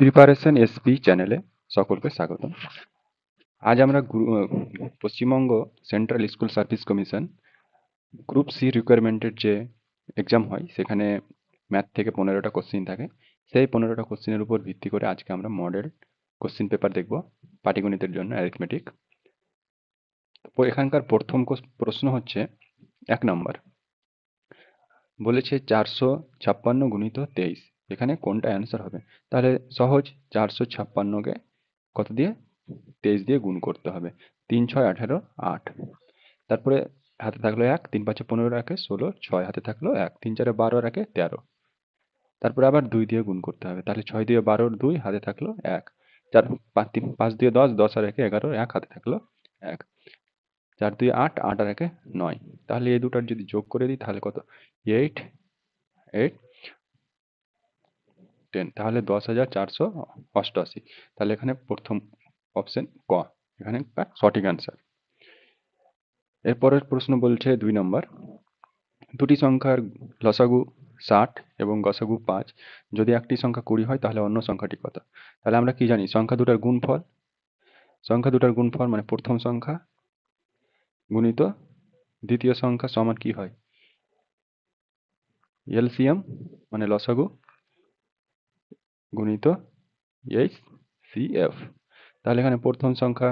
Preparation SP চ্যানেলে সকলকে স্বাগত আজ আমরা Paschimbanga central school service commission group C রিকোয়ারমেন্টের যে এক্সাম হয়, সেখানে ম্যাথ থেকে পনেরোটা কোশ্চিন থাকে। সেই পনেরোটা কোশ্চিনের উপর ভিত্তি করে আজকে আমরা মডেল কোশ্চিন পেপার দেখব পাটিগণিতের জন্য অ্যারিথমেটিক এখানকার প্রথম প্রশ্ন হচ্ছে এক নম্বর। বলেছে চারশো ছাপ্পান্ন গুণিত তেইশ। এখানে কোনটা অ্যান্সার হবে? তাহলে সহজ চারশো ছাপ্পান্নকে কত দিয়ে? তেইশ দিয়ে গুণ করতে হবে। তিন ছয় আঠেরো আট। তারপরে হাতে থাকল এক, তিন পাঁচে পনেরো রাখে ষোলো, ছয় হাতে থাকল এক, তিন চারে বারো রাখে তেরো। তারপরে আবার দুই দিয়ে গুণ করতে হবে। তাহলে ছয় দিয়ে বারোর দুই, হাতে থাকল এক। চার, পাঁচ, তিন, পাঁচ দিয়ে দশ দশ আর একে এগারো, এক, হাতে থাকল এক। চার দুই আট আট আর একে নয়। তাহলে এই দুটার যদি যোগ করে দিই, তাহলে কত? এইট এইট টেন তাহলে দশ হাজার চারশো অষ্টআশি। তাহলে এখানে প্রথম অপশন ক। এখানে সঠিক অ্যান্সার এরপরের প্রশ্ন বলছে দুই নম্বর দুটি সংখ্যার লসাগু ষাট এবং গসাগু পাঁচ। যদি একটি সংখ্যা কুড়ি হয়, তাহলে অন্য সংখ্যাটি কত? তাহলে আমরা কি জানি? সংখ্যা দুটার গুণফল। সংখ্যা দুটার গুণফল মানে প্রথম সংখ্যা গুণিত দ্বিতীয় সংখ্যা সমান কি হয়? এলসিএম মানে লসাগু। গুণিত এইচ সি এফ তাহলে এখানে প্রথম সংখ্যা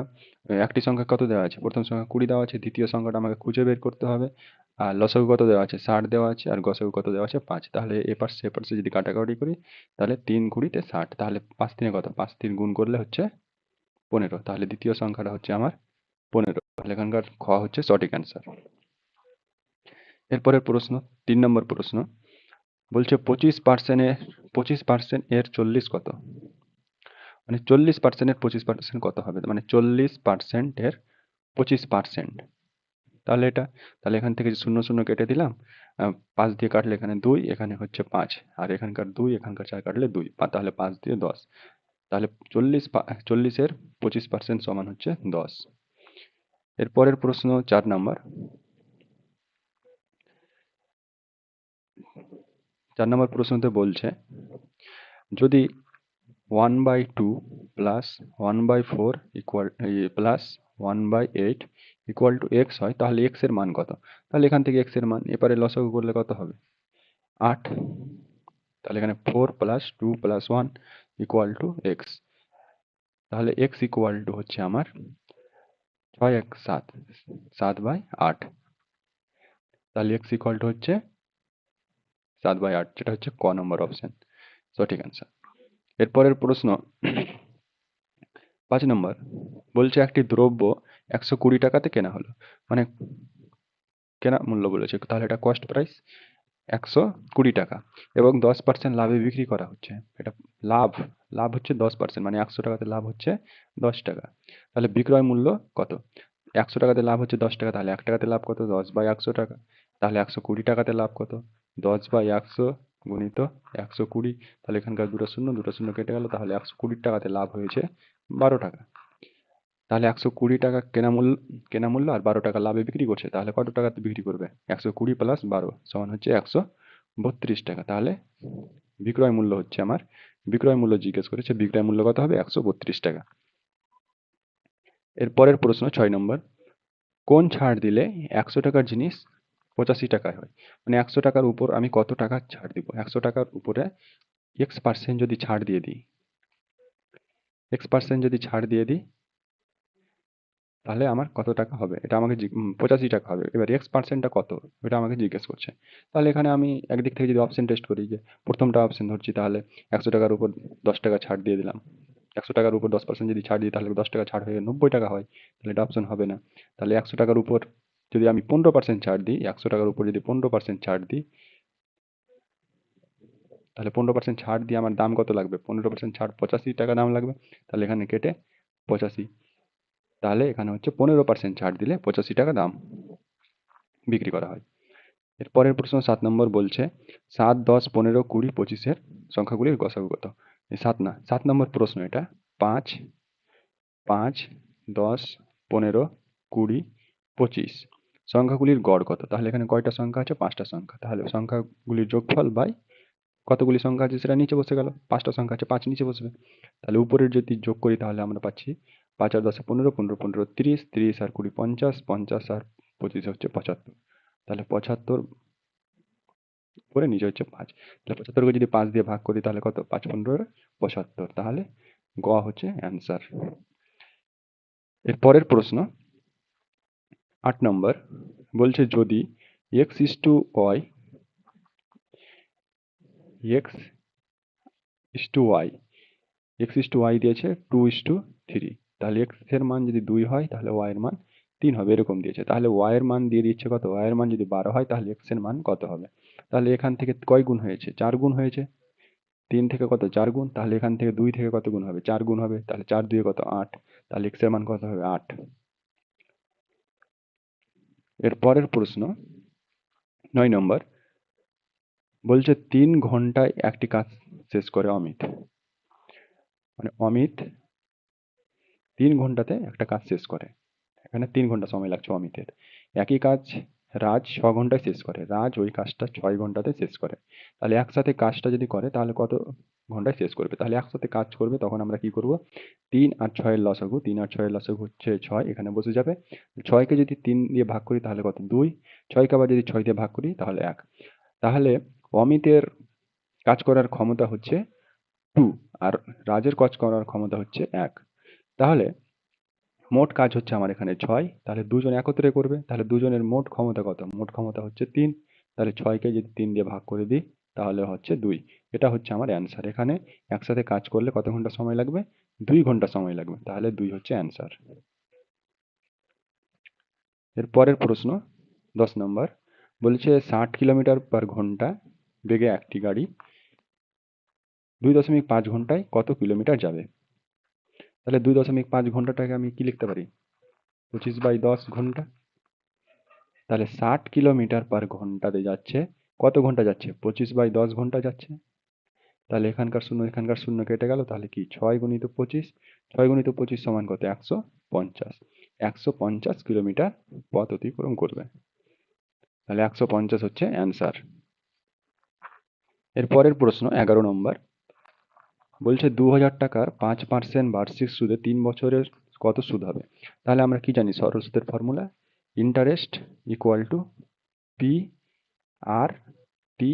একটি সংখ্যা কত দেওয়া আছে? প্রথম সংখ্যা কুড়ি দেওয়া আছে, দ্বিতীয় সংখ্যাটা আমাকে খুঁজে বের করতে হবে। আর লসাগু কত দেওয়া আছে? ষাট দেওয়া আছে, আর গসাগু কত দেওয়া আছে? পাঁচ। তাহলে এ পাশে এ পাশে যদি কাটাকাটি করি, তাহলে তিন কুড়িতে ষাট। তাহলে পাঁচ তিনে কত? পাঁচ তিন গুণ করলে হচ্ছে পনেরো। তাহলে দ্বিতীয় সংখ্যাটা হচ্ছে আমার পনেরো। তাহলে এখানকার খ হচ্ছে সঠিক অ্যান্সার এরপরের প্রশ্ন, তিন নম্বর প্রশ্ন। বলছে পঁচিশ পার্সেন্টের পঁচিশ পার্সেন্ট এর চল্লিশ কত? মানে চল্লিশ পার্সেন্টের পঁচিশ পার্সেন্ট কত হবে? মানে চল্লিশ পার্সেন্টের পঁচিশ পার্সেন্ট তাহলে এটা, তাহলে এখান থেকে শূন্য শূন্য কেটে দিলাম পাঁচ দিয়ে কাটলে এখানে দুই, এখানে হচ্ছে পাঁচ। আর এখানকার দুই, এখানকার চার কাটলে দুই। তাহলে পাঁচ দিয়ে দশ। তাহলে চল্লিশ চল্লিশের পঁচিশ পার্সেন্ট সমান হচ্ছে দশ। এরপরের প্রশ্ন চার নাম্বার। চার নম্বর প্রশ্নতে বলছে, যদি one by two plus one by four equal plus one by eight equal to X হয়, তাহলে এক্সের মান কত? তাহলে এখান থেকে এক্সের মান এবারে লসাগু করলে কত হবে? আট। তাহলে এখানে four plus two plus one equal to X তাহলে এক্স ইকুয়াল টু হচ্ছে আমার ছয় এক সাত সাত বাই আট। তাহলে এক্স ইকুয়াল টু হচ্ছে সাত বাই আট, যেটা হচ্ছে ক নম্বর অপশন সঠিক অ্যান্সার এরপরের প্রশ্ন, পাঁচ নম্বর, বলছে একটি দ্রব্য একশো কুড়ি টাকাতে কেনা হলো। মানে কেনা মূল্য বলেছে, তাহলে এটা কস্ট প্রাইস একশো কুড়ি টাকা এবং দশ পার্সেন্ট লাভে বিক্রি করা হচ্ছে। এটা লাভ লাভ হচ্ছে দশ পার্সেন্ট মানে একশো টাকাতে লাভ হচ্ছে দশ টাকা। তাহলে বিক্রয় মূল্য কত? একশো টাকাতে লাভ হচ্ছে দশ টাকা, তাহলে এক টাকাতে লাভ কত? দশ বাই একশো টাকা, তাহলে একশো কুড়ি টাকাতে লাভ কত? দশ বাই একশো গুণিত, একশো কুড়ি, তাহলে এখানকার দুটো শূন্য দুটো শূন্য কেটে গেল, তাহলে একশো কুড়ি টাকাতে লাভ হয়েছে বারো টাকা। তাহলে একশো কুড়ি টাকা কেনা মূল্য কেনা মূল্য আর বারো টাকা লাভে বিক্রি করছে, তাহলে কত টাকাতে বিক্রি করবে? একশো কুড়ি প্লাস বারো সমান হচ্ছে একশো বত্রিশ টাকা। তাহলে বিক্রয় মূল্য হচ্ছে আমার, বিক্রয় মূল্য জিজ্ঞেস করেছে, বিক্রয় মূল্য কত হবে? একশো বত্রিশ টাকা। এরপরের প্রশ্ন ছয় নম্বর, কোন ছাড় দিলে একশো টাকার জিনিস পঁচাশি টাকায় হয়। মানে একশো টাকার উপর আমি কত টাকা ছাড় দিব? একশো টাকার উপরে এক্স পার্সেন্ট যদি ছাড় দিয়ে দিই এক্স পার্সেন্ট যদি ছাড় দিয়ে দিই, তাহলে আমার কত টাকা হবে? এটা আমাকে পঁচাশি টাকা হবে। এবার এক্স পার্সেন্টটা কত? এটা আমাকে জিজ্ঞেস করছে। তাহলে এখানে আমি একদিক থেকে যদি অপশন টেস্ট করি যে, প্রথমটা অপশন ধরছি, তাহলে একশো টাকার উপর দশ টাকা ছাড় দিয়ে দিলাম। একশো টাকার উপর দশ পার্সেন্ট যদি ছাড় দিই, তাহলে দশ টাকা ছাড় হয়ে নব্বই টাকা হয়, তাহলে এটা অপশন হবে না। তাহলে একশো টাকার উপর যদি আমি পনেরো পার্সেন্ট ছাড় দিই, একশো টাকার উপর যদি পনেরো পার্সেন্ট ছাড় দিই, তাহলে পনেরো পার্সেন্ট ছাড় দিয়ে আমার দাম কত লাগবে? পনেরো পার্সেন্ট ছাড় পঁচাশি টাকা দাম লাগবে, তাহলে এখানে কেটে পঁচাশি। তাহলে এখানে হচ্ছে পনেরো পার্সেন্ট ছাড় দিলে পঁচাশি টাকা দাম বিক্রি করা হয়। এরপরের প্রশ্ন সাত নম্বর বলছে, সাত, দশ, পনেরো, কুড়ি, পঁচিশের সংখ্যাগুলির গসাগু কত সাত না, সাত নম্বর প্রশ্ন এটা। পাঁচ পাঁচ, দশ, পনেরো, কুড়ি, পঁচিশ। সংখ্যাগুলির গড় কত? তাহলে এখানে কয়টা সংখ্যা আছে? পাঁচটা সংখ্যা। তাহলে সংখ্যাগুলির যোগফল বাই কতগুলি সংখ্যা আছে সেটা নিচে বসে গেল। পাঁচটা সংখ্যা আছে, পাঁচ নিচে বসবে। তাহলে উপরের যদি যোগ করি তাহলে আমরা পাচ্ছি পাঁচ আর দশে পনেরো পনেরো পনেরো, তিরিশ তিরিশ আর কুড়ি, পঞ্চাশ পঞ্চাশ আর পঁচিশ হচ্ছে পঁচাত্তর। তাহলে পঁচাত্তর উপরে, নিচে হচ্ছে পাঁচ। তাহলে পঁচাত্তরকে যদি পাঁচ দিয়ে ভাগ করি তাহলে কত? পাঁচ পনেরো পঁচাত্তর। তাহলে গ হচ্ছে অ্যান্সার এর পরের প্রশ্ন আট নম্বর, বলছে যদি X is to Y X is to Y X is to Y দিয়েছে two is to two three এক্সের মান যদি দুই হয়, তাহলে ওয়াই এর মান তিন হবে, এরকম দিয়েছে। তাহলে ওয়াই এর মান দিয়ে দিচ্ছে কত? ওয়াই এর মান যদি বারো হয়, তাহলে এক্সের মান কত হবে? তাহলে এখান থেকে কয় গুণ হয়েছে? চার গুণ হয়েছে। তিন থেকে কত? চার গুণ। তাহলে এখান থেকে দুই থেকে কত গুণ হবে? চার গুণ হবে। তাহলে চার দুয়ে কত? আট। তাহলে এক্সের মান কত হবে? আট। এর পরের প্রশ্ন, নয় নম্বর, বলছে তিন ঘন্টায় একটি কাজ শেষ করে অমিত। মানে অমিত তিন ঘন্টাতে একটা কাজ শেষ করে। এখানে তিন ঘণ্টা সময় লাগছে অমিতের। একই কাজ রাজ ছ ঘন্টায় শেষ করে। রাজ ওই কাজটা ছয় ঘন্টাতে শেষ করে। তাহলে একসাথে কাজটা যদি করে, তাহলে কত ঘন্টায় শেষ করবে? তাহলে একসাথে কাজ করবে, তখন আমরা কি করব? তিন আর ছয়ের লসাগু। তিন আর ছয়ের লসাগু হচ্ছে ছয়, এখানে বসে যাবে। ছয়কে যদি তিন দিয়ে ভাগ করি, তাহলে কত? দুই। ছয়কে আবার যদি ছয় দিয়ে ভাগ করি, তাহলে এক। তাহলে অমিতের কাজ করার ক্ষমতা হচ্ছে টু, আর রাজের কাজ করার ক্ষমতা হচ্ছে এক। তাহলে মোট কাজ হচ্ছে আমার এখানে ছয়, তাহলে দুজন একত্রে করবে, তাহলে দুজনের মোট ক্ষমতা কত? মোট ক্ষমতা হচ্ছে তিন, তাহলে ছয়কে যদি তিন দিয়ে ভাগ করে দিই, তাহলে হচ্ছে দুই। এটা হচ্ছে আমার অ্যান্সার এখানে একসাথে কাজ করলে কত ঘণ্টা সময় লাগবে? দুই ঘণ্টা সময় লাগবে, তাহলে দুই হচ্ছে অ্যান্সার এর পরের প্রশ্ন, দশ নম্বর। বলছে ষাট কিলোমিটার পার ঘণ্টা বেগে একটি গাড়ি দুই দশমিক পাঁচ ঘন্টায় কত কিলোমিটার যাবে? তাহলে দুই দশমিক পাঁচ ঘন্টাটাকে আমি কি লিখতে পারি? পঁচিশ বাই দশ ঘণ্টা। তাহলে ষাট কিলোমিটার পার ঘন্টাতে যাচ্ছে। কত ঘণ্টা যাচ্ছে? পঁচিশ বাই দশ ঘণ্টা যাচ্ছে। তাহলে এখানকার শূন্য এখানকার শূন্য কেটে গেল। তাহলে কি? ছয় গুণিত পঁচিশ। ছয় গুণিত পঁচিশ সমান কত? একশো পঞ্চাশ। একশো পঞ্চাশ কিলোমিটার পথ অতিক্রম করবে। তাহলে একশো পঞ্চাশ হচ্ছে অ্যান্সার। এর পরের প্রশ্ন, এগারো নম্বর। বলছে দু হাজার টাকার পাঁচ পার্সেন্ট বার্ষিক সুদে তিন বছরের কত সুদ হবে? তাহলে আমরা কি জানি সরল সুদের formula interest equal to P R T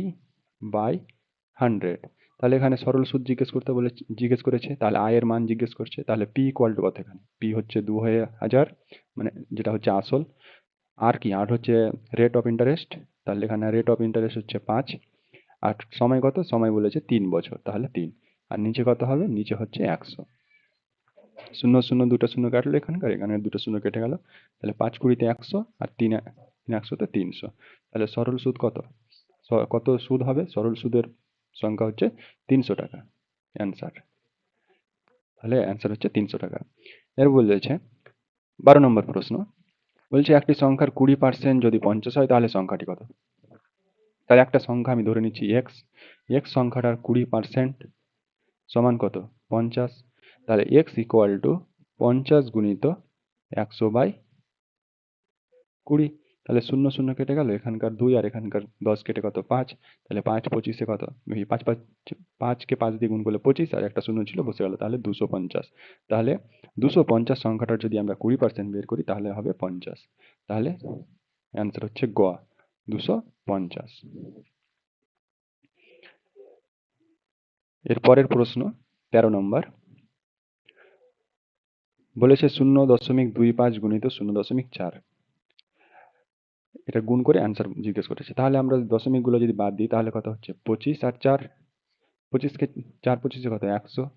by hundred তাহলে এখানে সরল সুদ জিজ্ঞেস করতে বলে, জিজ্ঞেস করেছে, তাহলে আয়ের মান জিজ্ঞেস করছে, তাহলে পি ইকুয়াল টু কত এখানে? পি হচ্ছে দু হাজার মানে যেটা হচ্ছে আসল। আর কি? আর হচ্ছে রেট অফ ইন্টারেস্ট তাহলে এখানে রেট অফ ইন্টারেস্ট হচ্ছে পাঁচ। আর সময় কত? সময় বলেছে তিন বছর, তাহলে তিন। আর নিচে কত হবে? নিচে হচ্ছে একশো। শূন্য শূন্য, দুটো শূন্য কাটলো এখানকার, এখানে দুটো শূন্য কেটে গেল। তাহলে পাঁচ কুড়িতে একশো আর তিন তিন একশোতে তিনশো। তাহলে সরল সুদ কত? কত সুদ হবে? সরল সুদের সংখ্যা হচ্ছে তিনশো টাকা। অ্যান্সার। তাহলে অ্যান্সার হচ্ছে তিনশো টাকা। এর বলেছে বারো নম্বর প্রশ্ন। বলছে একটি সংখ্যার কুড়ি পার্সেন্ট যদি পঞ্চাশ হয়, তাহলে সংখ্যাটি কত? তাহলে একটা সংখ্যা আমি ধরে নিচ্ছি এক্স এক্স সংখ্যাটার কুড়ি পার্সেন্ট সমান কত? পঞ্চাশ। তাহলে এক্স ইকুয়াল টু পঞ্চাশ গুণিত একশো বাই কুড়ি। তাহলে শূন্য শূন্য কেটে গেল, এখানকার দুই আর এখানকার দশ কেটে কত? পাঁচ। তাহলে পাঁচ পঁচিশে কত? পাঁচ পাঁচ, পাঁচকে পাঁচ দিয়ে গুণ করলে পঁচিশ, আর একটা শূন্য ছিল, বসে গেল। তাহলে দুশো পঞ্চাশ। তাহলে দুশো পঞ্চাশ সংখ্যাটার যদি আমরা কুড়ি পার্সেন্ট বের করি, তাহলে হবে পঞ্চাশ। তাহলে অ্যান্সার হচ্ছে গোয়া দুশো পঞ্চাশ। এর পরের প্রশ্ন, তেরো নম্বর। বলেছে শূন্য দশমিক দুই পাঁচ গুণিত শূন্য দশমিক চার। এটা গুণ করে অ্যান্সার জিজ্ঞেস করেছে। তাহলে আমরা দশমিকগুলো যদি বাদ দিই, তাহলে কত হচ্ছে? পঁচিশ আর চার, পঁচিশকে, চার পঁচিশে কত? একশো।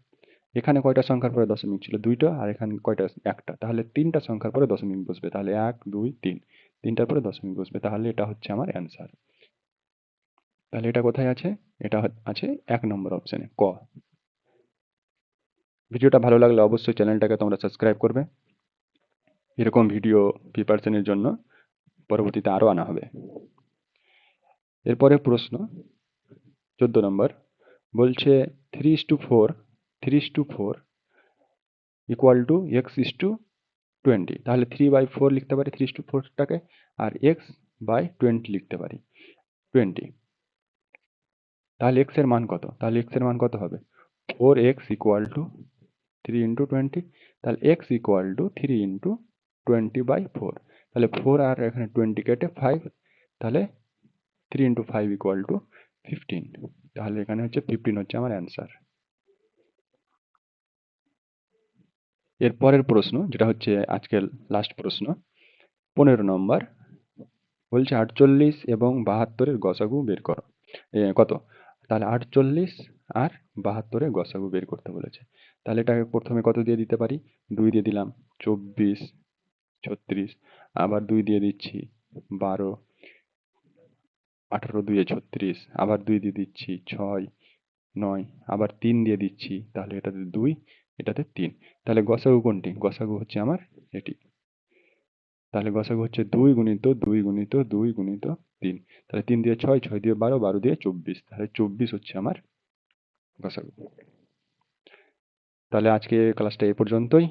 এখানে কয়টা সংখ্যার পরে দশমিক ছিল? দুইটা, আর এখানে কয়টা? একটা। তাহলে তিনটা সংখ্যার পরে দশমিক বসবে। তাহলে এক, দুই, তিন। তিনটার পরে দশমিক বসবে। তাহলে এটা হচ্ছে আমার অ্যান্সার তাহলে এটা কোথায় আছে? এটা আছে এক নম্বর অপশানে ক। ভিডিওটা ভালো লাগলে অবশ্যই চ্যানেলটাকে তোমরা সাবস্ক্রাইব করবে। এরকম ভিডিও প্রিপারেশনের জন্য পরবর্তীতে আরও আনা হবে। এরপরে প্রশ্ন, চোদ্দ নম্বর, বলছে three is to four three is to four equal to X is to twenty তাহলে থ্রি বাই ফোর লিখতে পারি থ্রি ইস টু ফোরটাকে আর এক্স বাই টোয়েন্টি লিখতে পারি। টোয়েন্টি তাহলে এক্সের মান কত? তাহলে এক্সের মান কত হবে? Four X equal to three into twenty তাহলে X equal to three into twenty by four তাহলে ফোর আর এখানে টোয়েন্টি কেটে ফাইভ তাহলে three into five equal to fifteen তাহলে এখানে হচ্ছে ফিফটিন হচ্ছে আমার অ্যান্সার এর পরের প্রশ্ন, যেটা হচ্ছে আজকের লাস্ট প্রশ্ন, পনেরো নম্বর বলছে আটচল্লিশ এবং বাহাত্তরের গসাগু বের করো। কত? তাহলে আটচল্লিশ আর বাহাত্তরে গসাগু বের করতে বলেছে। তাহলে এটাকে প্রথমে কত দিয়ে দিতে পারি? দুই দিয়ে দিলাম, চব্বিশ, ছত্রিশ, আবার দুই দিয়ে দিচ্ছি বারো, আঠারো দুয়ে ছত্রিশ, আবার দুই দিয়ে দিচ্ছি ছয়, নয়, আবার তিন দিয়ে দিচ্ছি, তাহলে এটাতে দুই, এটাতে তিন। তাহলে গসাগু কোনটি? গসাগু হচ্ছে আমার এটি। তাহলে গসাগু হচ্ছে দুই গুণিত দুই গুণিত দুই গুণিত তিন। তাহলে তিন দিয়ে ছয় ছয় দিয়ে বারো বারো দিয়ে চব্বিশ। তাহলে চব্বিশ হচ্ছে আমার গসাগু তাহলে আজকে ক্লাসটা এ পর্যন্তই।